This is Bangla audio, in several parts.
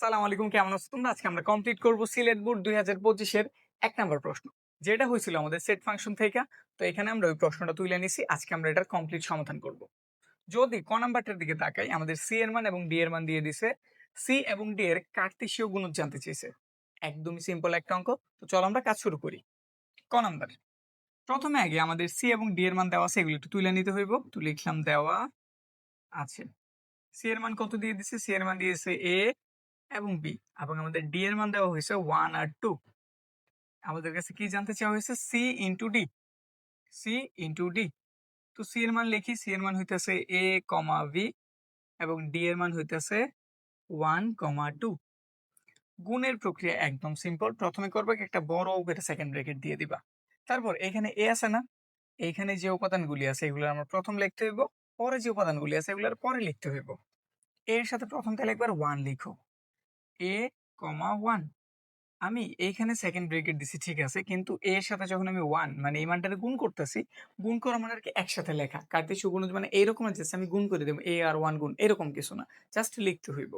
সালাম আলাইকুম, কেমন আছো তোমরা? আজকে আমরা কমপ্লিট করব সিলেট বোর্ড দুই হাজার পঁচিশের এক নম্বর প্রশ্ন। যেটা হয়েছিল আমাদের সেট ফাংশন থেকে, তো এখানে আমরা ওই প্রশ্নটা তুলে নিছি। আজকে আমরা এটার কমপ্লিট সমাধান করব। যদি ক নাম্বারটার দিকে তাকাই, আমাদের সি এর মান এবং ডি এর মান দিয়ে দিছে। সি এবং ডি এর কার্তেশীয় গুণক জানতে চেয়েছে একদমই সিম্পল একটা অঙ্ক। তো চলো আমরা কাজ শুরু করি। ক নাম্বার। প্রথমে আগে আমাদের সি এবং ডি এর মান দেওয়া আছে, এগুলো একটু তুলে নিতে হইব। তো লিখলাম দেওয়া আছে। সি এর মান কত দিয়ে দিছে? সি এর মান দিয়েছে এ এবং বি এবং আমাদের ডি এর মান দেওয়া হয়েছে ওয়ান আর টু আমাদের কাছে কি জানতে চাওয়া হয়েছে? C into D C into D তো সি এর মান লিখি। সি এর মান হইতেছে এ কমা ভি এবং ডি এর মান হইতেছে ওয়ান কমা টু গুণের প্রক্রিয়া একদম সিম্পল প্রথমে করবে একটা বড় করে সেকেন্ড ব্রেকেট দিয়ে দিবা। তারপর এখানে এ আছে না? এইখানে যে উপাদানগুলি আছে, এগুলো আমরা প্রথম লিখতে হইব। পরে যে উপাদানগুলি আছে, এগুলোর পরে লিখতে হইব। এর সাথে প্রথম তাহলে একবার ওয়ান লিখো। এ কমা ওয়ান আমি এইখানে সেকেন্ড ব্রেকেট দিছি, ঠিক আছে? কিন্তু এর সাথে যখন আমি ওয়ান মানে এই মানটাকে গুণ করতেছি, গুণ করা মানে আর কি একসাথে লেখা। কার্তেশীয় গুণ মানে এইরকম আছে আমি গুণ করে দেবো এ আর ওয়ান গুণ, এরকম কিছু না। জাস্ট লিখতে হইব।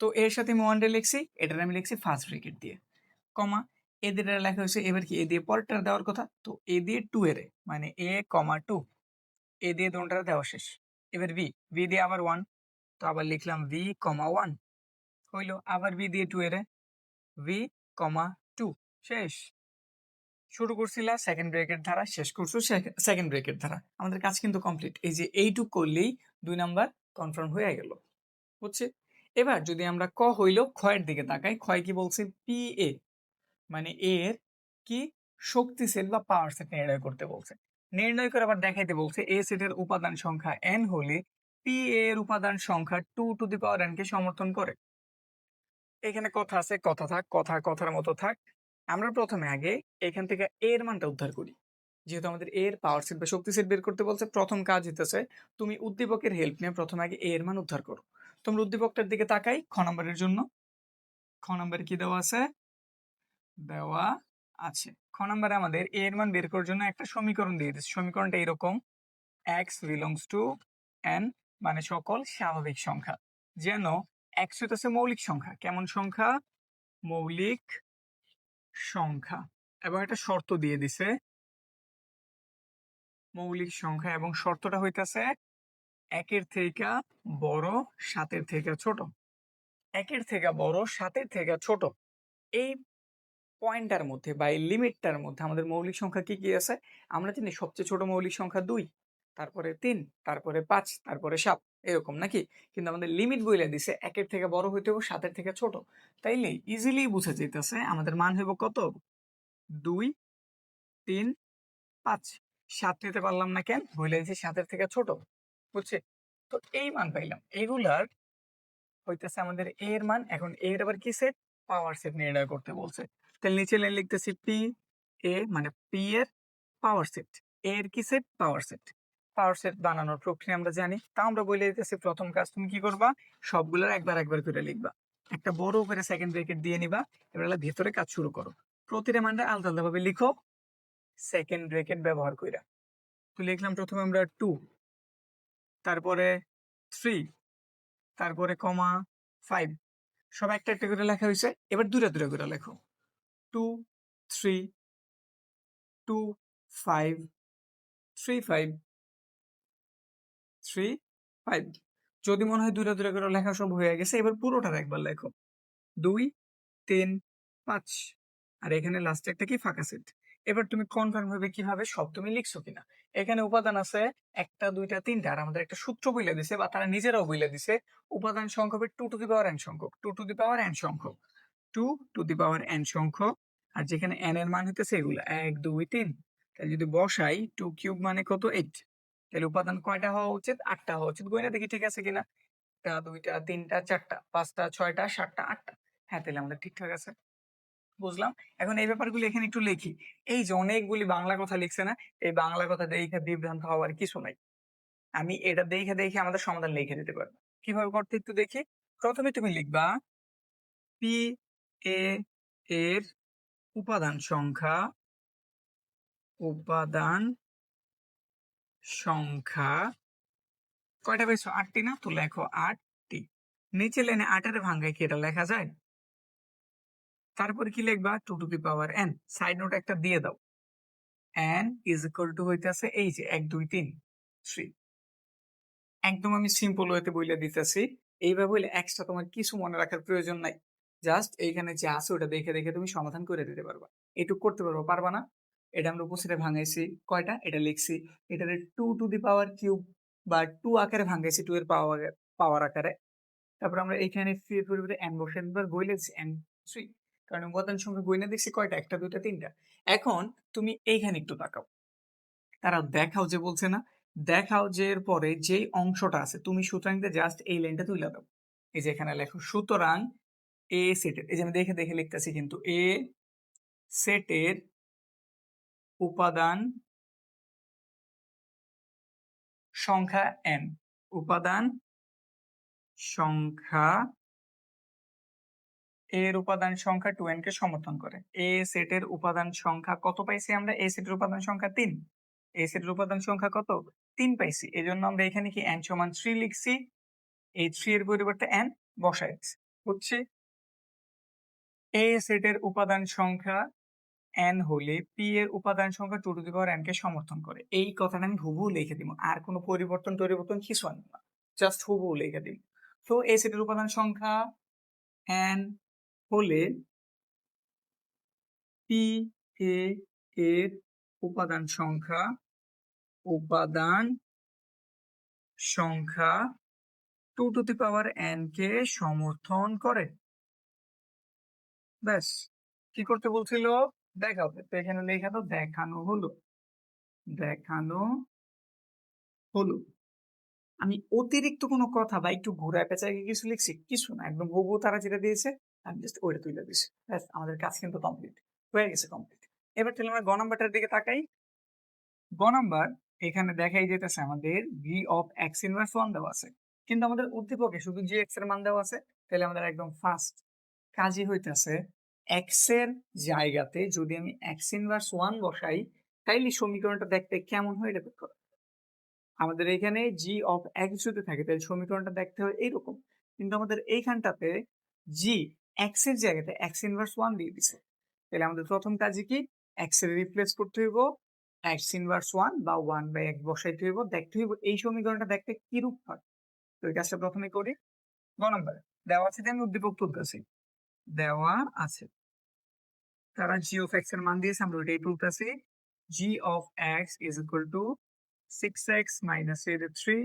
তো এর সাথে আমি ওয়ানটা লিখছি, এটার আমি লিখছি ফার্স্ট ব্রেকেট দিয়ে। কমা এ দিয়ে লেখা হয়েছে, এবার কি এ দিয়ে পরেরটা দেওয়ার কথা? তো এ দিয়ে টু এর মানে এ কমা টু এ দিয়ে দোনটা দেওয়া শেষ। এবার ভি ভি দিয়ে আবার ওয়ান তো আবার লিখলাম ভি কমা ওয়ান হইল আবার ভি দিয়ে টু এর ভি কমা টু শেষ। শুরু করছিলা সেকেন্ড ব্রেকের ধারা, শেষ করছ সেকেন্ড ব্রেকের ধারা। আমাদের কাজ কিন্তু কমপ্লিট এই যে এইটুক করলেই দুই নাম্বার কনফার্ম হয়ে গেল। বুঝছে? এবার যদি আমরা ক হইল ক্ষয়ের দিকে তাকাই ক্ষয় কি বলছে? পি এ মানে এর কি শক্তি সেট বা পাওয়ার সেট নির্ণয় করতে বলছে। নির্ণয় করে আবার দেখাইতে বলছে এ সেটের উপাদান সংখ্যা এন হলে পি এর উপাদান সংখ্যা two to the power N কে সমর্থন করে। এখানে কথা আছে, কথা থাক, কথা, কথার মতো থাক। আমরা প্রথমে আগে এখান থেকে এর মানটা উদ্ধার করি। যেহেতু আমাদের এর পাওয়ার সেট বা শক্তি সেট বের করতে বলছে, প্রথম কাজ হইতেছে তুমি উদ্দীপকের হেল্প নিয়ে প্রথমে আগে এর মান উদ্ধার করো। তোমরা উদ্দীপকটার দিকে তাকাই, খ নম্বরের জন্য। খ নম্বরে কি দেওয়া আছে? দেওয়া আছে। খ নম্বরে আমাদের এর মান বের করার জন্য একটা সমীকরণ দিয়ে দিচ্ছে। সমীকরণটা এরকম এক্স বিলংস টু এন মানে সকল স্বাভাবিক সংখ্যা। যেন এক্স হইতেছে মৌলিক সংখ্যা। কেমন সংখ্যা? মৌলিক সংখ্যা। এবং একটা শর্ত দিয়ে দিছে। মৌলিক সংখ্যা এবং শর্তটা হইতেছে একের থেকে বড়, সাতের থেকে ছোট। একের থেকে বড়, সাতের থেকে ছোট। এই পয়েন্টটার মধ্যে বা এই লিমিটটার মধ্যে আমাদের মৌলিক সংখ্যা কি কি আছে? আমরা জানি সবচেয়ে ছোট মৌলিক সংখ্যা দুই, তারপরে তিন, তারপরে পাঁচ, তারপরে সাত। এরকম নাকি? কিন্তু আমাদের লিমিট বইলে দিছে, একের থেকে বড় হইতে হবে সাতের থেকে ছোট। তাইলে ইজিলি বুঝে যেতেছে আমাদের মান হইব কত? দুই, তিন, পাঁচ। সাত নিতে পারলাম না কেন? বইলে দিছে সাতের থেকে ছোট, বুঝছে? তো এই মান পাইলাম। এগুলার হইতেছে আমাদের এ এর মান, এখন এ এর আবার কি সেট পাওয়ার সেট নির্ণয় করতে বলছে। তাহলে নিচে লাইন লিখতেছি পি এ মানে পি এর পাওয়ার সেট এর কি set power set power set বানানোর প্রক্রিয়া আমরা জানি। তা আমরা বলে দিতেছি প্রথম কাজ তুমি কি করবা? সবগুলোর একবার একবার করে লিখবা। একটা বড় করে সেকেন্ড ব্রেকেট দিয়ে নিবা। এবার ভেতরে কাজ শুরু করো। প্রতিটা মানটা আলাদা আলাদা ভাবে লিখো। সেকেন্ড ব্রেকেট ব্যবহার কইরা। তো লিখলাম প্রথমে আমরা টু তারপরে থ্রি তারপরে কমা ফাইভ সব একটা একটা করে লেখা হয়েছে এবার দুটা দুটা করে লেখো। Two three two five three five three five যদি মনে হয় দুটা দুটা করে লেখা সব হয়ে গেছে, এবার পুরোটা একবার লেখো। দুই, তিন, পাঁচ। আর এখানে লাস্টে একটা কি? ফাঁকা সেট এবার তুমি কনফার্ম হবে কীভাবে সব তুমি লিখছো কিনা। এখানে উপাদান আছে একটা, দুইটা, তিনটা। আর আমাদের একটা সূত্র বইলে দিছে বা তারা নিজেরাও বইলে দিছে, উপাদান সংখ্যক two to the power N সংখ্যক। Two to the power N সংখ্যক। Two to the power N সংখ্যক। আর যেখানে এন এর মান হইতেছে এগুলো। এক, দুই, তিন। তাহলে যদি বসাই টু কিউব মানে কত? এইট তাহলে উপাদান কয়টা হওয়া উচিত? আটটা হওয়া উচিত। গয়না দেখি ঠিক আছে কিনা। একটা, দুইটা, তিনটা, চারটা, পাঁচটা, ছয়টা, সাতটা, আটটা। হ্যাঁ তাহলে আমাদের ঠিকঠাক আছে। বুঝলাম? এখন এই ব্যাপারগুলো এখানে একটু লিখি। এই যে অনেকগুলি বাংলা কথা লিখছে না, এই বাংলা কথা দেখে বিভ্রান্ত হওয়ার কিছু নাই। আমি এটা দেখে দেখে আমাদের সমাধান লিখে দিতে পারব। কীভাবে করতে একটু দেখি? প্রথমে তুমি লিখবা পি এ এর উপাদান সংখ্যা, উপাদান সংখ্যা কয়টা পেয়েছ? আটটি না? তো লেখো আটটি। নিচে লেনে আটের ভাঙ্গায় কি এটা লেখা যায়? তারপর কি লিখবা? Two to the power N side note একটা দিয়ে দাও। এন ইজ ইকুয়াল টু হইতেছে এই যে এক, দুই, তিন থ্রি একদম আমি সিম্পল ওয়েতে বইলে দিতেছি। এইভাবে বলে এক্সট্রা তোমার কিছু মনে রাখার প্রয়োজন নাই। জাস্ট এইখানে যে আছে ওটা দেখে দেখে তুমি সমাধান করে দিতে পারবা। এটুকু করতে পারব, পারবা না? এটা আমরা উপসিটে ভাঙাইছি। কয়টা? এটা লিখছি। এটারে two to the power cube বা টু আকারে ভাঙাইছি টু এর পাওয়ার পাওয়ার আকারে। তারপর আমরা এখানে এর পরিবর্তে এন বসে একবার বই লিখছি এন থ্রি কারণ উপাদান সংখ্যা বই না দেখছি, কয়টা? একটা, দুইটা, তিনটা। এখন তুমি এইখানে একটু তাকাও। তারা দেখাও যে বলছে না, দেখাও যে এর পরে যে অংশটা আছে, তুমি সুতরাং জাস্ট এই লাইনটা তুলে দাও। এই যে এখানে লেখো, সুতরাং এ সেটের এই যে আমি দেখে দেখে লিখতেছি কিন্তু, এ সেটের উপাদান সংখ্যা এন উপাদান সংখ্যা এর উপাদান সংখ্যা টু কে সমর্থন করে। এ সেটের উপাদান সংখ্যা কত পাইছি আমরা? এ সেটের উপাদান সংখ্যা তিন। এ সেটের উপাদান সংখ্যা কত? তিন পাইছি। এই জন্য আমরা এখানে কি এন সমান থ্রি লিখছি। এই থ্রি এর পরিবর্তে এন বসাই হচ্ছে এ সেটের উপাদান সংখ্যা এন হলে পি এর উপাদান সংখ্যা two to the power N কে সমর্থন করে। এই কথাটা আমি হুবহু লিখে দিব, আর কোনো পরিবর্তন পরিবর্তন কিছু আনব না জাস্ট হুবহু লিখে দিব। তো এ সেটের উপাদান সংখ্যা এন হলে পি এ এর উপাদান সংখ্যা উপাদান সংখ্যা two to the power N কে সমর্থন করে। ব্যাস, কি করতে বলছিল? দেখাও তো এখানে লেখা তো দেখানো হলো দেখানো হলো আমি অতিরিক্ত কোনো কথা বা একটু ঘুরায় পেঁচায় কিছু লিখছি, কিছু না। একদম হুবহু তারা যেটা দিয়েছে, আমি জাস্ট ওইটা তুলে দিয়েছি ব্যাস, আমাদের কাজ কিন্তু কমপ্লিট হয়ে গেছে কমপ্লিট এবার তাহলে আমরা গ নাম্বারটার দিকে তাকাই। গ নাম্বার, এখানে দেখাই যেতেছে আমাদের V of X inverse one দেওয়া আছে। কিন্তু আমাদের উদ্দীপকে শুধু জি এক্সের মান দেওয়া আছে। তাহলে আমাদের একদম ফার্স্ট কাজই হইতেছে এক্সের জায়গাতে যদি আমি এক্স ইনভার্স ওয়ান বসাই, তাইলে সমীকরণটা দেখতে কেমন হয় এটা করো। আমাদের এখানে জি অফ এক্স যদি থাকে তাহলে সমীকরণটা দেখতে হয় এইরকম। কিন্তু আমাদের এইখানটাতে জি এক্সের জায়গাতে এক্স ইনভার্স ওয়ান দিয়ে দিছে। তাহলে আমাদের প্রথম কাজে কি? এক্সের রিপ্লেস করতে হইব এক্স ইনভার্স ওয়ান বা ওয়ান বাই এক বসাইতে হইব, দেখতে হইব এই সমীকরণটা দেখতে কিরূপ হয়। তো এই কাজটা প্রথমে করি। গ নম্বরে, দেওয়া আছে আমি উদ্দীপক তুলতেছি। দেওয়া আছে। তারা জি অফ এক্সের মান দিয়েছে, আমরা ওইটাই তুলতেছি। G of X is equal to six X minus এর থ্রি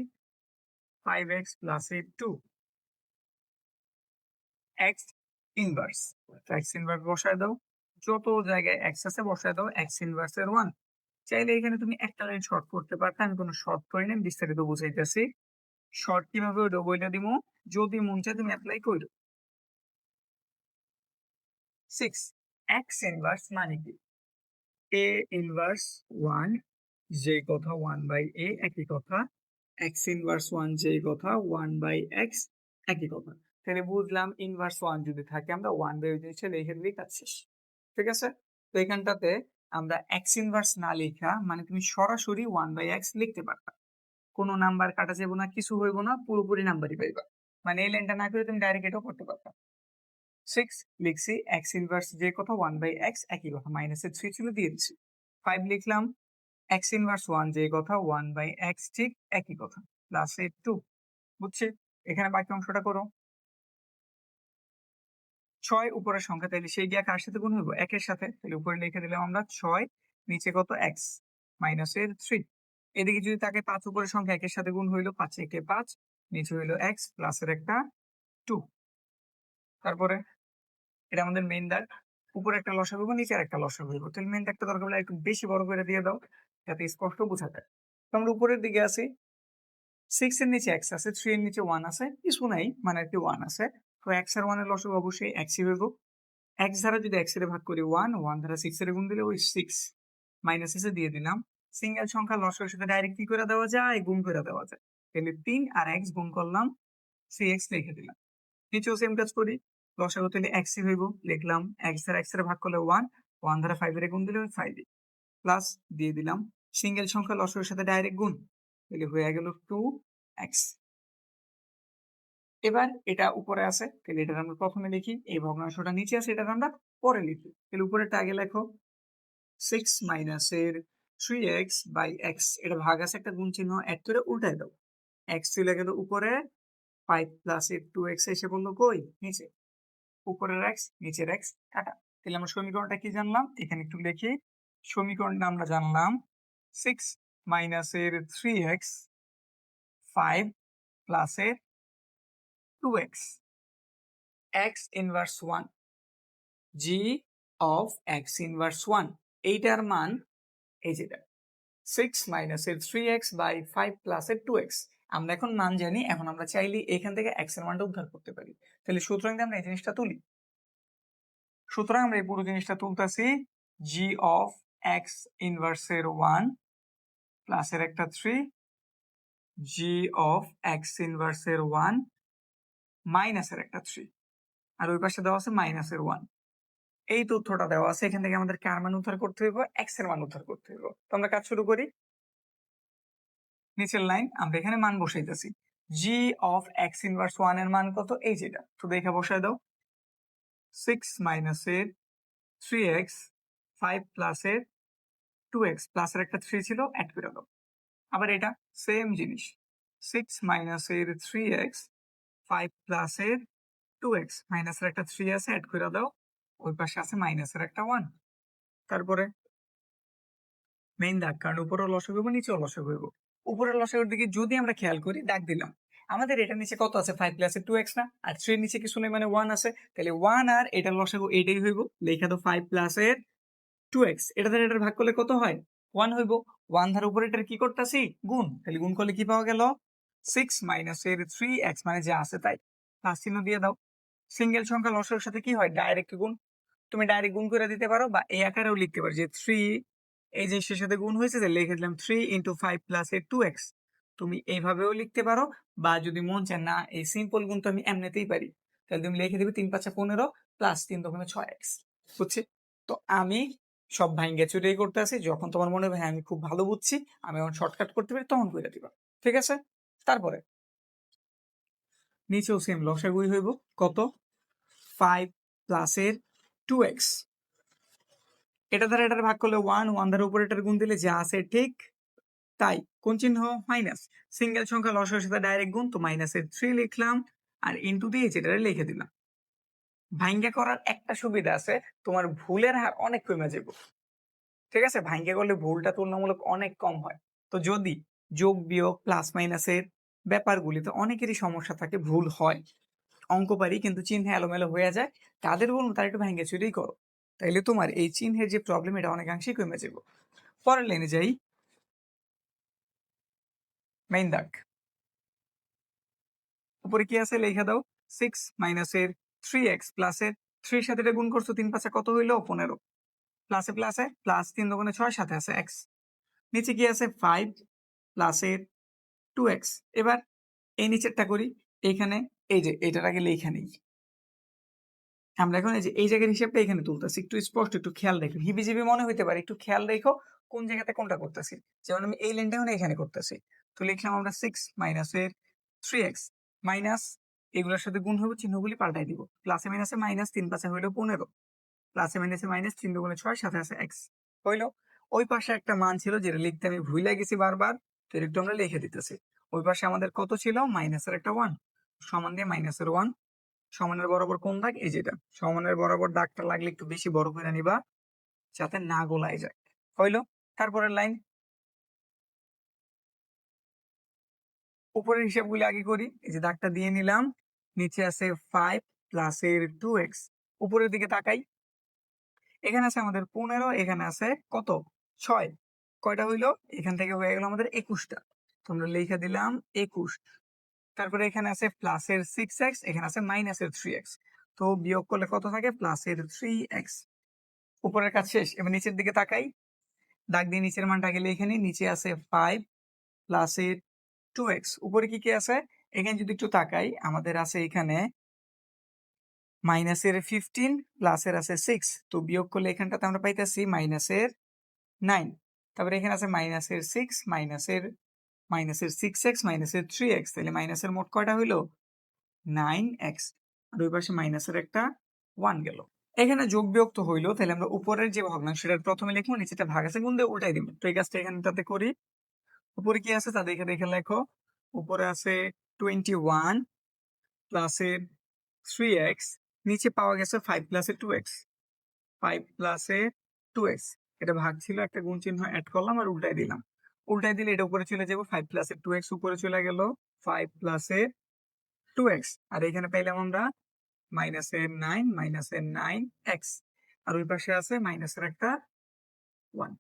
ফাইভ এক্স প্লাস এর two X inverse X inverse বসায় দাও। যত জায়গায় এক্স আছে, বসায় দাও এক্স ইনভার্স এর ওয়ান চাইলে এখানে তুমি একটা লাইন শর্ট করতে পারতে, আমি কোনো শর্ট করি না বিস্তারিত বুঝাইতেছি। শর্ট কীভাবে ওটা বইটা দিব যদি মন চায় তুমি অ্যাপ্লাই করো সিক্স এক্স ইনভার্স মানে কি? এ ইনভার্স ওয়ান যে কথা ওয়ান বাই এ একই কথা। এক্স ইনভার্স ওয়ান যে কথা ওয়ান বাই এক্স একই কথা। তাহলে বুঝলাম ইনভার্স ওয়ান যদি থাকে, আমরা ওয়ান বাই জিনিসটা লিখে দিলেই কাজ শেষ। ঠিক আছে? তো এখানটাতে আমরা এক্স ইনভার্স না লেখা মানে তুমি সরাসরি ওয়ান বাই এক্স লিখতে পারবা কোনো নাম্বার কাটা যাব না, কিছু হইব না, পুরোপুরি নাম্বারই পাইবা। মানে এই লাইনটা না করে তুমি ডাইরেক্ট এটাও করতে পারবা সিক্স লিখছি এক্স ইনভার্স যে কথা ওয়ান বাই এক্স একই কথা মাইনাসের থ্রি ছিল দিয়ে দিচ্ছি। ফাইভ লিখলাম এক্স ইনভার্স ওয়ান যে কথা ওয়ান বাই এক্স ঠিক একই কথা। প্লাস এর টু বুঝছি? এখানে বাকি অংশটা করো। ছয় উপরের সংখ্যা তাহলে সেই দিয়ে কার সাথে গুণ হইব? একের সাথে। তাহলে উপরে লিখে দিলাম আমরা ছয়, নিচে কত? এক্স মাইনাসের থ্রি এদিকে যদি তাকে পাঁচ উপরের সংখ্যা একের সাথে গুণ হইল, পাঁচ একে পাঁচ, নিচে হইল এক্স প্লাসের একটা টু তারপরে? এটা আমাদের মেইন দাগ। উপরে একটা লসা হইব, নিচে একটা লসা হইব। তাহলে মেইন দাগটা দরকার হলে একটু বেশি বড় করে দিয়ে দাও, যাতে স্পষ্ট বোঝা যায়। তো আমরা উপরের দিকে আছি। সিক্স এর নিচে এক্স আছে থ্রি এর নিচে ওয়ান আছে, কিছু নাই মানে একটি ওয়ান আছে। তো এক্স আর ওয়ানের লসক অবশ্যই এক্সই হইব। এক্স দ্বারা যদি এক্সের ভাগ করি ওয়ান ওয়ান দ্বারা সিক্স এর গুণ দিলে ওই সিক্স মাইনাস এসে দিয়ে দিলাম। সিঙ্গেল সংখ্যা লসকের সাথে ডাইরেক্ট কি করে দেওয়া যায়? গুণ করে দেওয়া যায়। তাহলে তিন আর এক্স গুণ করলাম সি এক্স লিখে দিলাম। নিচেও সেম কাজ করি। লসাগু তাহলে এক্সই হইব, লিখলাম এক্স দ্বারা এক্সের ভাগ করলে ওয়ান ওয়ান দ্বারা ফাইভ এর গুণ দিলে ফাইভ প্লাস দিয়ে দিলাম সিঙ্গেল সংখ্যা লসকের সাথে ডাইরেক্ট গুণ তাহলে হয়ে গেল টু এক্স এবার এটা উপরে আছে তাহলে এটা আমরা প্রথমে লিখি, এই ভগ্নাংশটা নিচে আছে এটা আমরা পরে লিখি। তাহলে উপরেটা আগে লেখো সিক্স মাইনাসের থ্রি এক্স বাই এক্স এটা ভাগ আছে একটা গুণ চিহ্ন অ্যাড করে উল্টাই দাও। এক্স চলে গেল উপরে ফাইভ প্লাস এর টু এক্স এসে বলল কই? নিচে। উপরের এক্স নিচের এক্স কাটা। তাহলে আমরা সমীকরণটা কি জানলাম? এখানে একটু লিখি। সমীকরণটা আমরা জানলাম সিক্স মাইনাসের থ্রি এক্স ফাইভ প্লাসের two X X inverse one G of X inverse one এইটার মান এই যেটা সিক্স মাইনাসের থ্রি এক্স বাই ফাইভ প্লাসের টু এক্স আমরা এখন মান জানি, এখন আমরা চাইলে এখান থেকে এক্সের মানটা উদ্ধার করতে পারি। তাহলে সুতরাং আমরা এই জিনিসটা তুলি। সুতরাং আমরা এই পুরো জিনিসটা তুলতেছি জি অফ এক্স ইনভার্সের ওয়ান প্লাসের একটা থ্রি জি অফ এক্স ইনভার্সের ওয়ান মাইনাসের একটা থ্রি আর ওই পাশে দেওয়া আছে মাইনাসের ওয়ান এই তথ্যটা দেওয়া আছে, এখান থেকে আমাদের কার মান উদ্ধার করতে হইব? এক্সের মান উদ্ধার করতে হইব। তো আমরা কাজ শুরু করি। নিচের লাইন আমরা এখানে মান বসাইতেছি। জি অফ এক্স ইনভার্স ওয়ানের মান কত? এই যেটা তো দেখে বসাই দাও। সিক্স মাইনাস এর থ্রি এক্স ফাইভ প্লাস এর টু এক্স প্লাসের একটা থ্রি ছিল অ্যাড করে দাও। আবার এটা সেম জিনিস। সিক্স মাইনাস এর থ্রি এক্স ফাইভ প্লাস এর টু এক্স মাইনাসের একটা থ্রি আছে অ্যাড করে দাও। ওই পাশে আছে মাইনাসের একটা ওয়ান তারপরে মেইন দাগ কারণ উপরেও লসক হইব নিচেও লসক হইব। উপরের লসকের দিকে যদি আমরা খেয়াল করি, দাগ দিলাম। আমাদের এটা নিচে কত আছে? ফাইভ প্লাসের টু এক্স না? আর থ্রির নিচে কিছু নেই মানে ওয়ান আছে। তাহলে ওয়ান আর এটার লসক এইটাই হইব। লেখা তো ফাইভ প্লাসের টু এক্স এটা দ্বারা এটার ভাগ করলে কত হয়? ওয়ান হইব। ওয়ান ধার উপরে এটার কি করতেছি? গুণ। তাহলে গুণ করলে কি পাওয়া গেল? সিক্স মাইনাসের থ্রি এক্স মানে যা আছে তাই। প্লাস চিহ্ন দিয়ে দাও। সিঙ্গেল সংখ্যা লসকের সাথে কি হয়? ডাইরেক্ট গুণ। তুমি ডাইরেক্ট গুণ করে দিতে পারো বা এই আকারেও লিখতে পারো যে থ্রি এই জিনিসের সাথে গুণ হয়েছে যে লিখে দিলাম থ্রি ইন্টু ফাইভ প্লাস এর টু এক্স তুমি এইভাবেও লিখতে পারো বা যদি মন চায়, না, এই সিম্পল গুণ তো আমি এমনিতেই পারি। তাহলে তুমি লিখে দিবে তিন পাঁচা পনেরো প্লাস তিন দোকানে ছয় এক্স বুঝছি? তো আমি সব ভাইঙ্গে চুরিই করতে আসি, যখন তোমার মনে হবে হ্যাঁ আমি খুব ভালো বুঝছি, আমি এখন শর্টকাট করতে পারি, তখন করে দিবা, ঠিক আছে? তারপরে নিচেও সেম লসাগুই হইব, কত? ফাইভ প্লাসের টু এক্স এটা দ্বারা এটার ভাগ করলে ওয়ান ওয়ান দ্বারা উপরে এটার গুণ দিলে যা আছে ঠিক তাই, কোন চিহ্ন? মাইনাস সিঙ্গেল সংখ্যা লসের সাথে ডাইরেক্ট গুণ, তো মাইনাসের থ্রি লিখলাম আর ইন্টু দিয়ে যেটা লিখে দিলাম। ভাঙ্গা করার একটা সুবিধা আছে, তোমার ভুলের হার অনেক কমে যাবে। ঠিক আছে? ভাঙ্গা করলে ভুলটা তুলনামূলক অনেক কম হয়। তো যদি যোগ বিয়োগ প্লাস মাইনাসের ব্যাপারগুলিতে অনেকেরই সমস্যা থাকে, ভুল হয়, অঙ্ক পারি, কিন্তু চিহ্নে এলোমেলো হয়ে যায়, তাদের বলুন, তারা একটু ভেঙে চুরেই করো। তাইলে তোমার এই চিহ্নের যে প্রবলেম এটা অনেকাংশেই কমে যাবে পরের লাইনে যাই। মেইন দাগ। উপরে কি আছে লেখা দাও? সিক্স মাইনাসের থ্রি এক্স প্লাসের থ্রির সাথে এটা গুণ করছ, তিন পাঁচে কত হইল? পনেরো। প্লাসে প্লাসে প্লাস তিন দোকানে ছয় সাথে আছে এক্স নিচে কি আছে? ফাইভ প্লাসের টু এক্স এবার এই নিচেরটা করি। এইখানে, এই যে, এটার আগে লেখা নেই। আমরা এখন এই যে, এই জায়গার হিসাবটা এখানে তুলতেছি। একটু স্পষ্ট, একটু খেয়াল রেখো। হিবিজিবি মনে হইতে পারে, একটু খেয়াল রেখো কোন জায়গাতে কোনটা করতেছি। যেমন আমি এই লাইনটা এখন এখানে করতেছি। তো লিখলাম আমরা সিক্স মাইনাস এর থ্রি এক্স মাইনাস এগুলোর সাথে গুণ হবে চিহ্নগুলি পাল্টাই দিব। প্লাসে মাইনাসে মাইনাস তিন পাশে হইল পনেরো। প্লাসে মাইনাসে মাইনাস তিন দুগুণে ছয়, সাথে আছে এক্স হইল। ওই পাশে একটা মান ছিল যেটা লিখতে আমি ভুলে গেছি বারবার, তো একটু আমরা লিখে দিতেছি। ওই পাশে আমাদের কত ছিল? মাইনাসের একটা ওয়ান সমান দিয়ে মাইনাসের ওয়ান সমানের বরাবর কোন দাগ? এই যেটা। সমানের বরাবর দাগটা লাগলে একটু বেশি বড় করে নিবা, যাতে না গোলায় যায়। হইল তারপরের লাইন। উপরের হিসাবগুলি আগে করি। এই যে দাগটা দিয়ে নিলাম, নিচে আছে ফাইভ প্লাস এর টু এক্স উপরের দিকে তাকাই। এখানে আছে আমাদের পনেরো, এখানে আছে কত? ছয়। কয়টা হইল? এখান থেকে হয়ে গেল আমাদের একুশটা। তোমরা লিখে দিলাম একুশ। তারপরে এখানে আছে প্লাসের সিক্স এক্স এখানে আছে মাইনাসের থ্রি এক্স তো বিয়োগ করলে কত থাকে? প্লাসের থ্রি এক্স উপরের কাজ শেষ, এবার নিচের দিকে তাকাই। দাগ দিয়ে নিচের মানটাকে লিখে এখানে নিচে আছে ফাইভ প্লাসের টু এক্স উপরে কি কি আছে? এখানে যদি একটু তাকাই, আমাদের আছে এখানে মাইনাসের ফিফটিন প্লাসের আছে সিক্স তো বিয়োগ করলে এখানটাতে আমরা পাইতেছি মাইনাসের নাইন তারপরে এখানে আছে মাইনাসের সিক্স মাইনাসের মাইনাসের সিক্স এক্স মাইনাসের থ্রি এক্স তাহলে মাইনাসের মোট কয়টা হইল? নাইন এক্স আর ওই পাশে মাইনাসের একটা ওয়ান গেল। এখানে যোগ বিয়োগ হইল, তাহলে আমরা উপরের যে ভগ্নাংশ সেটা প্রথমে লিখব নিচেটা ভাগ আছে, গুণ দিয়ে উল্টাই দিব। তো এই কাজটা এখানে তাতে করি। উপরে কি আছে? তা দেখে দেখে লেখো, উপরে আছে টোয়েন্টি ওয়ান প্লাসের থ্রি এক্স নিচে পাওয়া গেছে ফাইভ প্লাসের টু এক্স ফাইভ প্লাসের টু এক্স এটা ভাগ ছিল, একটা গুণ চিহ্ন অ্যাড করলাম আর উল্টাই দিলাম। উল্টাই দিলে এটা উপরে চলে যাব ফাইভ প্লাসের টু এক্স উপরে চলে গেল ফাইভ প্লাস এর টু এক্স আর এখানে পাইলাম আমরা মাইনাসের নাইন মাইনাসের নাইন এক্স আর ওই পাশে আছে মাইনাসের একটা ওয়ান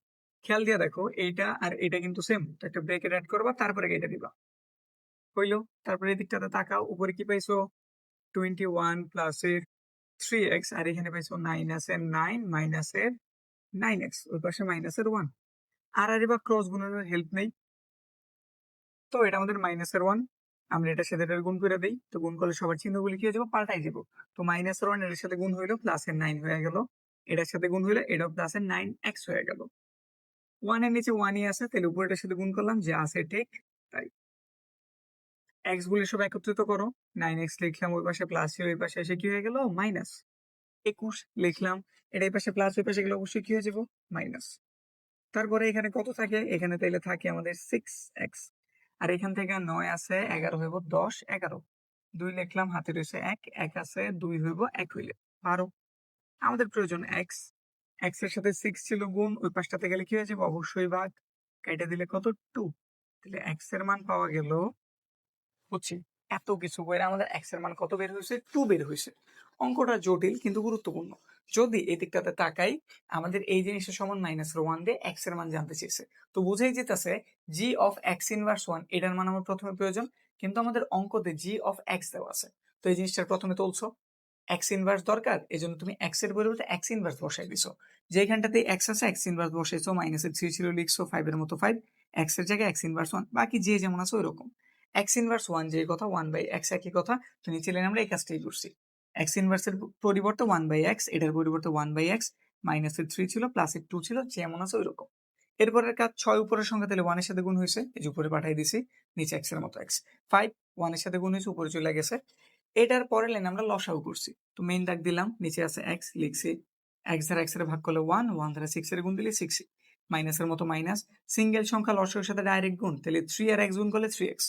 খেয়াল দিয়ে দেখো, এইটা আর এটা কিন্তু সেম একটা ব্রেকেট অ্যাড করবা, তারপরে এটা দিবা। হইল, তারপরে এই দিকটাতে তাকাও, উপরে কি পাইছো? টোয়েন্টি ওয়ান প্লাস এর থ্রি এক্স আর এখানে পাইছো মাইনাসের নাইন মাইনাস এর নাইন এক্স ওই পাশে মাইনাস এর ওয়ান আর আর এবার ক্রস গুণনের হেল্প নেই। তো এটা আমাদের মাইনাসের ওয়ান আমরা এটার সাথে এটার গুণ করে দিই। তো গুণ করলে সবার চিহ্নগুলি কি হয়ে যাব? পাল্টাই যাব তো মাইনাসের ওয়ান এটার সাথে গুণ হইল প্লাসের নাইন হয়ে গেল। এটার সাথে গুণ হইল এটাও প্লাসের নাইন এক্স হয়ে গেল। ওয়ানের নিচে ওয়ানই আছে, তাহলে উপরেটার সাথে গুণ করলাম, যে আছে ঠিক তাই। এক্স গুলি সব একত্রিত করো। নাইন এক্স লিখলাম ওই পাশে প্লাস ওই পাশে এসে কি হয়ে গেল? মাইনাস একুশ লিখলাম। এটা এই পাশে প্লাস ওই পাশে গেলে অবশ্যই কি হয়ে যাব? মাইনাস তারপরে এখানে কত থাকে? এখানে তাইলে থাকে আমাদের সিক্স এক্স আর এখান থেকে নয় আছে, এগারো হইব দশ, এগারো। দুই লিখলাম, হাতে রয়েছে এক এক আছে, দুই হইব এক হইলে বারো। আমাদের প্রয়োজন এক্স এক্সের সাথে সিক্স ছিল গুণ, ওই পাশটাতে গেলে কি হয়ে যাবে? অবশ্যই ভাগ কেটে দিলে কত? টু তাহলে এক্সের মান পাওয়া গেল বুঝছি এত কিছু। করে আমাদের এক্সের মান কত বের হয়েছে? টু বের হয়েছে। অঙ্কটা জটিল কিন্তু গুরুত্বপূর্ণ। যদি এই দিকটাতে তাকাই, আমাদের এই জিনিসের সমান মাইনাস ওয়ান দিয়ে এক্সের মান জানতে চেয়েছে। তো বুঝেই যেতেছে G of X inverse one এটার মান আমার প্রথমে প্রয়োজন, কিন্তু আমাদের অঙ্কতে জি অফ এক্স দেওয়া আছে। তো এই জিনিসটা প্রথমে তুলছো। এক্স ইনভার্স দরকার এই জন্য তুমি এক্সের পরিবর্তে এক্স ইনভার্স বসাই দিছো। যেখানটাতে এক্স আছে এক্স ইনভার্স বসাইছো মাইনাসের থ্রি ছিল লিখছো ফাইভ এর মতো ফাইভ এক্সের জায়গায় এক্স ইনভার্স ওয়ান বাকি যে যেমন আছে ওই রকম এক্স ইনভার্স ওয়ান যে কথা ওয়ান বাই এক্স একই কথা, তো নিচে আমরা এই কাজটাই করছি। এক্স ইনভার্সের পরিবর্তে ওয়ান বাই এক্স এটার পরিবর্তে ওয়ান বাই এক্স মাইনাসের থ্রি ছিল প্লাসের টু ছিল, যেমন আছে ওই রকম এরপরের কাজ ছয় উপরের সংখ্যা তাহলে ওয়ানের সাথে গুণ হয়েছে, এই যে উপরে পাঠিয়ে দিছি, নিচে এক্সের মতো এক্স ফাইভ ওয়ানের সাথে গুণ হয়েছে, উপরে চলে গেছে। এটার পরের লাইন আমরা লসাও করছি। তো মেইন দাগ দিলাম, নিচে আছে এক্স লিখছি এক্স ধারা এক্সের ভাগ করলে ওয়ান ওয়ান ধারা সিক্স এর গুণ দিলে সিক্স মাইনাসের মতো মাইনাস সিঙ্গেল সংখ্যা লসার সাথে ডাইরেক্ট গুণ, তাহলে থ্রি আর এক্স গুণ করলে থ্রি এক্স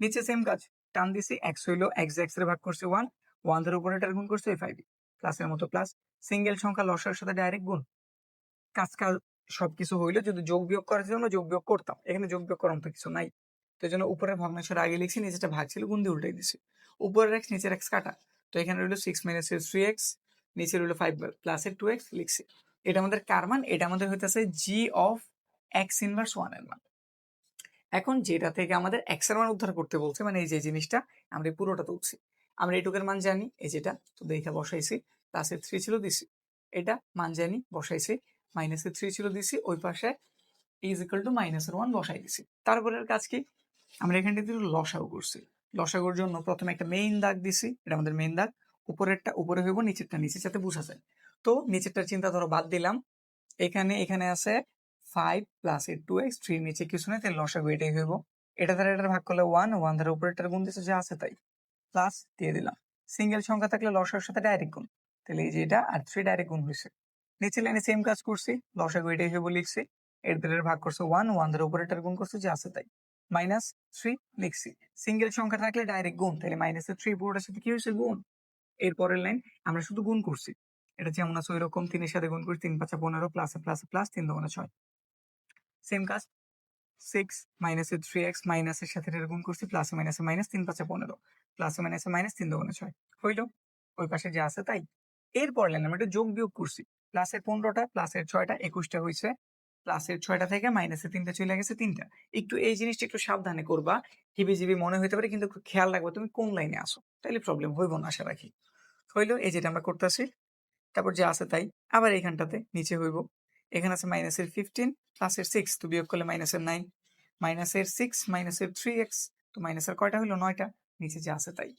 নিচে সেম কাজ, টান দিছি এক্স হইল এক্স এক্সের ভাগ করছে ওয়ান ওয়ান ধারা উপরে এটার গুণ করছে ফাইভ প্লাসের মতো প্লাস সিঙ্গেল সংখ্যা লসার সাথে ডাইরেক্ট গুণ। কাজ কাজ সবকিছু হইল যদি যোগ বিয়োগ করার জন্য যোগ বিয়োগ করতাম। এখানে যোগ বিয়োগ করার মতো কিছু নাই। তো জন্য উপরের ভগ্নাংশের আগে লিখছি নিচেটা ভাগ ছিল, গুণ দিয়ে উল্টাই দিছি। উপরের এক্স নিচের এক্স কাটা। তো এখানে রইল সিক্স মাইনাস থ্রি এক্স নিচে রইল ফাইভ প্লাসের টু এক্স লিখছি। এটা আমাদের কার মান? এটা আমাদের হইতেছে জি অফ এক্স ইনভার্স ওয়ানের মান। এখন যেটা থেকে আমাদের এক্সের মান উদ্ধার করতে বলছে মানে এই যে জিনিসটা, আমরা পুরোটা তুলছি। আমরা এটুকের মান জানি, এই যেটা, তো দেখে বসাইছি। প্লাসের থ্রি ছিল দিছি, এটা মান জানি, বসাইছি মাইনাসের থ্রি ছিল দিছি, ওই পাশে ইজ ইকাল টু মাইনাসের ওয়ান বসাই দিছি। তারপরের কাজ কি? আমরা এখানটা দিয়ে লসাগু করছি। লসাগুর জন্য প্রথমে একটা মেইন দাগ দিছি, এটা আমাদের মেইন দাগ, উপরেরটা, উপরে হইব, নিচেরটা নিচে যাতে বোঝা যায়। তো নিচেরটার চিন্তা ধরো বাদ দিলাম, এখানে এখানে আছে ফাইভ প্লাস এর টু এক্স থ্রি নিচে কিছু নেই, তাহলে লসাগু এটাই হইব। এটা দ্বারা এটার ভাগ করলে ওয়ান ওয়ান দ্বারা উপরেরটার গুণ দিচ্ছে যা আছে তাই। প্লাস দিয়ে দিলাম। সিঙ্গেল সংখ্যা থাকলে লসাগুর সাথে ডাইরেক্ট গুণ। তাহলে এই যে এটা আর থ্রি ডাইরেক্ট গুণ হয়েছে। নিচে লাইনে সেম কাজ করছি। লসাগু এটাই হইব লিখছি। এর দ্বারা ভাগ করছে ওয়ান ওয়ান দ্বারা উপরেরটার গুণ করছে, যা আছে তাই। মাইনাস থ্রি লিখছি। সিঙ্গেল সংখ্যা থাকলে ডাইরেক্ট গুণ। তাহলে মাইনাসের থ্রি পুরোটার সাথে কি হয়েছে? গুণ। এরপরের লাইন আমরা শুধু গুণ করছি। এটা যেমন আছে ওই রকম তিনের সাথে গুণ করছি তিন পাঁচা পনেরো প্লাসে প্লাসে প্লাস তিন দোকানে ছয়। সেম কাজ সিক্স মাইনাসের থ্রি এক্স মাইনাসের সাথে এটা গুণ করছি প্লাসে মাইনাসে মাইনাস তিন পাঁচা পনেরো। প্লাসে মাইনাসে মাইনাস তিন দোকানে ছয়। হইল? ওই পাশে যা আছে তাই। এরপর যোগ বিয়োগ করছি। প্লাসের পনেরোটা প্লাসের ছয়টা, একুশটা হয়েছে প্লাসের ছয়টা থেকে মাইনাসের তিনটা চলে গেছে তিনটা। একটু এই জিনিসটা একটু সাবধানে করবা। হিবি জিবি মনে হইতে পারে, কিন্তু খেয়াল রাখব তুমি কোন লাইনে আসো তাইলে প্রবলেম হইব না, আশা রাখি। হইল, এই যেটা আমরা করতেছি, তারপর যে আছে তাই। আবার এইখানটাতে নিচে হইব। এখানে আছে মাইনাসের ফিফটিন প্লাসের সিক্স তো বিয়োগ করলে মাইনাসের নাইন মাইনাসের সিক্স মাইনাসের থ্রি এক্স তো মাইনাসের কয়টা হইল নয়টা। নিচে যে আছে তাই।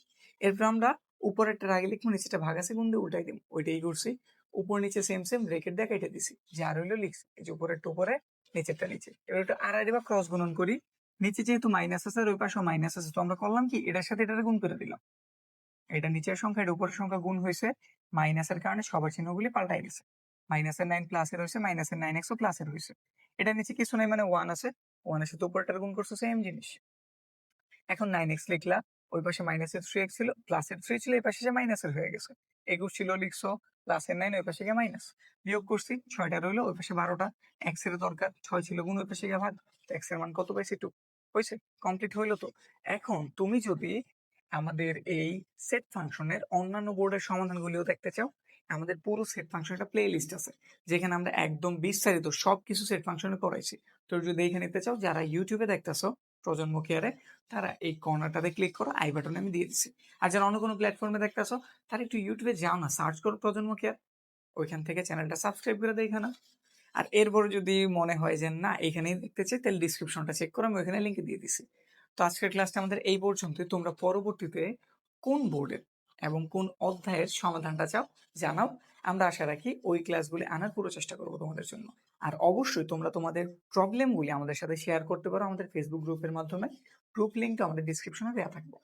এরপর আমরা উপরেরটা আগে লিখব নিচেটা ভাগ আছে, গুণ দিয়ে উল্টাই দিব। ওইটাই করছি উপর, নিচে সেম সেম ব্রেকেট দিয়ে কেটে দিছি। যে আর হইল লিখছি। এই যে উপরেরটা উপরে, নিচেরটা নিচে। এবার একটু আর বা ক্রস গুণন করি। নিচে যেহেতু মাইনাস আছে আর ওই পাশে মাইনাস আছে, তো আমরা করলাম কি? এটার সাথে এটার গুণ করে দিলাম। এটা নিচের সংখ্যা, এটা উপরের সংখ্যা গুণ হয়েছে। মাইনাসের কারণে সবার চিহ্নগুলি পাল্টাই গেছে। মাইনাসের নাইন প্লাসের হয়েছে মাইনাসের নাইন এক্সও প্লাসের হয়েছে এটা নিচে কিছু নাই মানে ওয়ান আছে। ওয়ান আছে তো উপরটার গুণ করছ সেম জিনিস। এখন নাইন এক্স লিখলা, ওই পাশে মাইনাসের থ্রি এক্স ছিল প্লাসের থ্রি ছিল, এই পাশে মাইনাসের হয়ে গেছে। একুশ ছিল, লিখছো প্লাসের নাইন ওই পাশে গিয়ে মাইনাস বিয়োগ করছি, ছয়টা রইল, ওই পাশে বারোটা। এক্সের দরকার, ছয় ছিল গুণ, ওই পাশে গিয়ে ভাগ। এক্সের মান কত পাইছি? টু হয়েছে কমপ্লিট হইল তো। এখন তুমি যদি আমাদের এই সেট ফাংশনের অন্যান্য বোর্ডের সমাধানগুলিও দেখতে চাও আমাদের পুরো সেট ফাংশন একটা প্লে লিস্ট আছে, যেখানে আমরা একদম বিস্তারিত সব কিছু সেট ফাংশনে করাইছি তো যদি দেখে নিতে চাও, যারা ইউটিউবে দেখতেছো, প্রজন্ম কেয়ারে তারা এই কর্নারটাতে ক্লিক করো আই বাটনে আমি দিয়ে দিচ্ছি আর যারা অন্য কোনো প্ল্যাটফর্মে দেখতেছো, তারা একটু ইউটিউবে যাও না সার্চ করো প্রজন্ম কেয়ার ওইখান থেকে চ্যানেলটা সাবস্ক্রাইব করে দেখে না আর এরপরে যদি মনে হয় যে না, এখানেই দেখতে চাই, তাহলে ডিসক্রিপশনটা চেক করো আমি ওইখানে লিঙ্কে দিয়ে দিছি। তো আজকের ক্লাসটা আমাদের এই পর্যন্তই। তোমরা পরবর্তীতে কোন বোর্ডের এবং কোন অধ্যায়ের সমাধানটা চাও জানাও। আমরা আশা রাখি ওই ক্লাসগুলি আনার পুরো চেষ্টা করব তোমাদের জন্য। আর অবশ্যই তোমরা তোমাদের প্রবলেমগুলি আমাদের সাথে শেয়ার করতে পারো আমাদের ফেসবুক গ্রুপের মাধ্যমে। গ্রুপ লিঙ্কটা আমাদের ডিসক্রিপশনে দেওয়া থাকবে।